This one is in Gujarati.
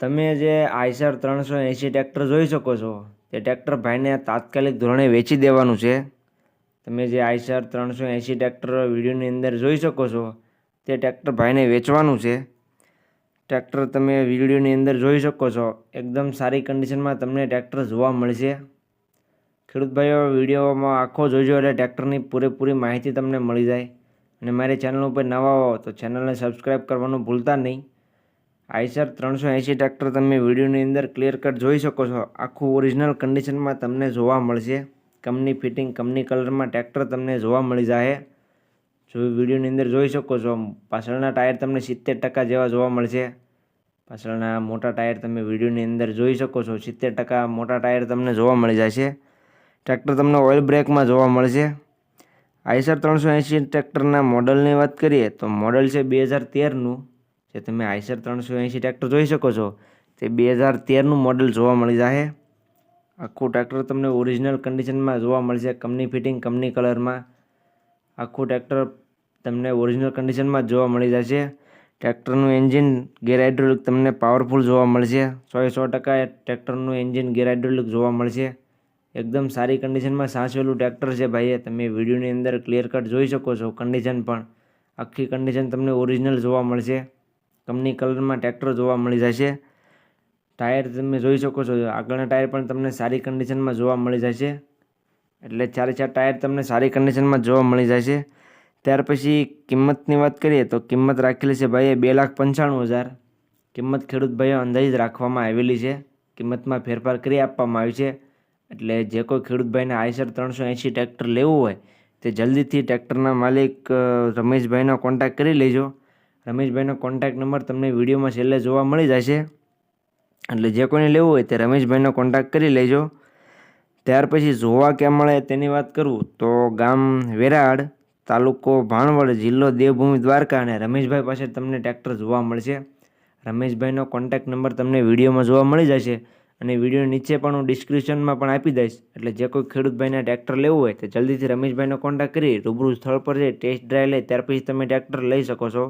તમે જે આઈસર ત્રણસો એંસી ટ્રેક્ટર જોઈ શકો છો, તે ટ્રેક્ટર ભાઈને તાત્કાલિક ધોરણે વેચી દેવાનું છે. તમે જે આઈસર ત્રણસો એંસી ટ્રેક્ટર વિડીયોની અંદર જોઈ શકો છો, તે ટ્રેક્ટર ભાઈને વેચવાનું છે. ટ્રેક્ટર તમે વિડીયોની અંદર જોઈ શકો છો, એકદમ સારી કન્ડિશનમાં તમને ટ્રેક્ટર જોવા મળશે. ખેડૂત ભાઈઓ, વિડીયોમાં આખો જોજો, એટલે ટ્રેક્ટરની પૂરેપૂરી માહિતી તમને મળી જાય. અને મારી ચેનલ ઉપર નવા હો તો ચેનલને સબસ્ક્રાઈબ કરવાનું ભૂલતા નહીં. આઈસર ત્રણસો એંસી ટ્રેક્ટર તમે વિડીયોની અંદર ક્લિયર કટ જોઈ શકો છો. આખું ઓરિજિનલ કન્ડિશનમાં તમને જોવા મળશે. કંપની ફિટિંગ કંપની કલરમાં ટ્રેક્ટર તમને જોવા મળી જાય જો વિડીયોની અંદર જોઈ શકો છો, પાછળના ટાયર તમને સિત્તેર ટકા જેવા જોવા મળશે. પાછળના મોટા ટાયર તમે વિડીયોની અંદર જોઈ શકો છો, સિત્તેર ટકા મોટા ટાયર તમને જોવા મળી જશે ટ્રેક્ટર તમને ઓઇલ બ્રેકમાં જોવા મળશે. આઈસર ત્રણસો એંસી ટ્રેક્ટરના મોડલની વાત કરીએ, તો મોડલ છે બે હજાર તેરનું. જે તમે આઈસર ત્રણસો એંસી ટ્રેક્ટર જોઈ શકો છો, તે બે હજાર તેરનું મોડલ જોવા મળી જશે આખું ટ્રેક્ટર તમને ઓરિજિનલ કન્ડિશનમાં જોવા મળશે કંપની ફિટિંગ કંપની કલરમાં આખું ટ્રેક્ટર તમને ઓરિજિનલ કન્ડિશનમાં જોવા મળી જશે. ટ્રેક્ટરનું એન્જિન ગેર હાઇડ્રોલિક તમને પાવરફુલ જોવા મળશે. સો સો ટકા ટ્રેક્ટરનું એન્જિન ગેર હાઇડ્રોલિક જોવા મળશે. એકદમ સારી કન્ડિશનમાં સાચવેલું ટ્રેક્ટર છે ભાઈએ. તમે વિડીયોની અંદર ક્લિયર કટ જોઈ શકો છો કન્ડિશન પણ. આખી કન્ડિશન તમને ઓરિજિનલ જોવા મળશે. કંપની કલરમાં ટ્રેક્ટર જોવા મળી જશે. ટાયર તમે જોઈ શકો છો, આગળના ટાયર પણ તમને સારી કન્ડિશનમાં જોવા મળી જશે. એટલે ચારે ચાર ટાયર તમને સારી કન્ડિશનમાં જોવા મળી જશે. ત્યાર પછી કિંમતની વાત કરીએ તો કિંમત રાખેલી છે ભાઈએ બે લાખ પંચાણું હજાર. કિંમત ખેડૂત ભાઈઓ અંદાજિત રાખવામાં આવેલી છે. કિંમતમાં ફેરફાર કરી આપવામાં આવી છે. એટલે જે કોઈ ખેડૂત ભાઈને આઈસર ત્રણસો એંસી ટ્રેક્ટર લેવું હોય, તે જલ્દીથી ટ્રેક્ટરના માલિક રમેશભાઈનો કોન્ટેક્ટ કરી લેજો. રમેશભાઈનો કોન્ટેક્ટ નંબર તમને વિડીયોમાં છેલ્લે જોવા મળી જશે. એટલે જે કોઈને લેવું હોય તે રમેશભાઈનો કોન્ટેક્ટ કરી લેજો. ત્યાર પછી જોવા ક્યાં મળે તેની વાત કરું તો ગામ વેરાડ, તાલુકો ભાણવડ, જિલ્લો દેવભૂમિ, દ્વારકા અને રમેશભાઈ પાસે તમને ટ્રેક્ટર જોવા મળશે. રમેશભાઈનો કોન્ટેક્ટ નંબર તમને વિડીયોમાં જોવા મળી જશે અને વીડિયો નીચે પણ હું ડિસ્ક્રિપ્શનમાં પણ આપી દઈશ. એટલે જે કોઈ ખેડૂતભાઈને ટ્રેક્ટર લેવું હોય તો જલ્દીથી રમેશભાઈનો કોન્ટેક્ટ કરી રૂબરૂ સ્થળ પર જઈ ટેસ્ટ ડ્રાઈવ લે, ત્યાર પછી તમે ટ્રેક્ટર લઈ શકો છો.